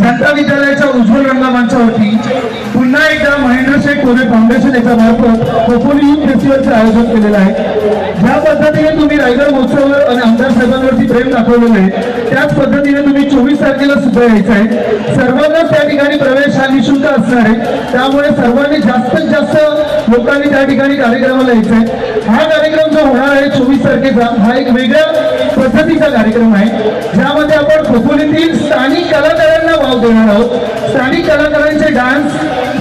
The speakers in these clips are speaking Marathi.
जनता विद्यालयाच्या उज्ज्वल रंगमंचावरती पुन्हा एकदा महेंद्रशेठ कोरे फाउंडेशन याच्या मार्फत कोपोली युथ फेस्टिवलचं आयोजन केलेलं आहे. ज्या पद्धतीने तुम्ही रायगड महोत्सव आणि आमदार साहेबांवरती प्रेम दाखवलेलं आहे त्याच पद्धतीने तुम्ही चोवीस तारखेला सुद्धा यायचं आहे. सर्वांनाच त्या ठिकाणी प्रवेश हा निशुल्क असणार आहे. त्यामुळे सर्वांनी जास्तीत जास्त लोकांनी त्या ठिकाणी कार्यक्रमाला यायचं आहे. हा कार्यक्रम जो होणार आहे चोवीस तारखेचा हा एक वेगळ्या पद्धतीचा कार्यक्रम आहे. ज्यामध्ये आपण खोपोलीतील स्थानिक कला देणार आहोत. स्थानिक कलाकारांचे डान्स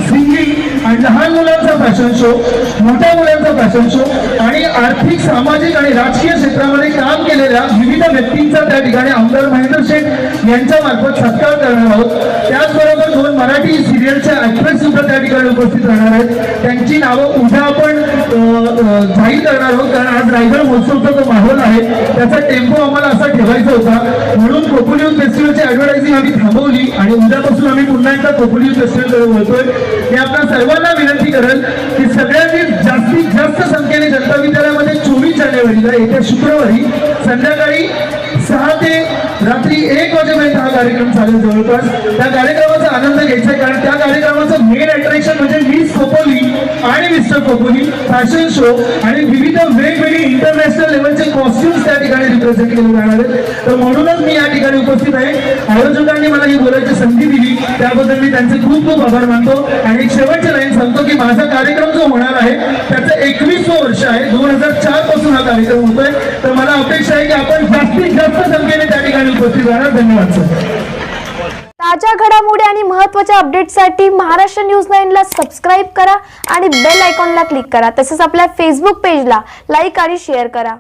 सिंगिंग आणि लहान मुलांचा फॅशन शो मोठ्या मुलांचा फॅशन शो आणि आर्थिक सामाजिक आणि राजकीय क्षेत्रामध्ये काम केलेल्या विविध व्यक्तींचा त्या ठिकाणी आमदार महेंद्र शेठ यांच्या मार्फत सत्कार करणार आहोत. त्याचबरोबर दोन मराठी सिरियलच्या ऍक्ट्रेस सुद्धा त्या ठिकाणी उपस्थित राहणार आहेत. त्यांची नावं उद्या आपण जाहीर करणार आहोत. कारण आज रायगड महोत्सवचा जो माहोल आहे. त्याचा टेम्पो आम्हाला असा ठेवायचा होता. म्हणून खोपोली युथ फेस्टिवलची ऍडव्हर्टायझिंग आम्ही थांबवली आणि उद्यापासून आम्ही पुन्हा एकदा खोपोली युथ फेस्टिवलकडे बोलतोय मी आपल्या सर्वांना विनंती करेल की सगळ्यांनी जास्तीत जास्त संख्येने जनता विद्यालयामध्ये चोवीस जानेवारीला येत्या शुक्रवारी संध्याकाळी सहा ते रात्री एक वाजेपर्यंत हा कार्यक्रम चालेल जवळपास. त्या कार्यक्रमाचा आनंद घ्यायचा आहे कारण त्या कार्यक्रमाचं मेन अट्रॅक्शन म्हणजे मिस कोपोली आणि मिस्टर कोपोली फॅशन शो आणि विविध इंटरनॅशनल लेवलचे कॉस्ट्युम्स त्या ठिकाणी रिप्रेझेंट केले जाणार आहेत. तर म्हणूनच मी या ठिकाणी उपस्थित आहे. आयोजकांनी मला ही बोलायची संधी दिली. त्याबद्दल मी त्यांचे खूप खूप आभार मानतो. आणि शेवटच्या शेवटचे लाईन सांगतो की माझा कार्यक्रम जो होणार आहे त्याचं एकवीसवं वर्ष आहे. दोन हजार चारपासून हा कार्यक्रम होतोय. तर मला अपेक्षा आहे की आपण जास्तीत जास्त संख्येने त्या ठिकाणी उपस्थित राहणार. धन्यवाद सर ताज्या घडामोडी आणि महत्त्वाच्या अपडेटसाठी महाराष्ट्र न्यूज नाईनला सबस्क्राईब करा आणि बेल आयकॉनला क्लिक करा. तसंच आपल्या फेसबुक पेजला लाईक आणि शेअर करा.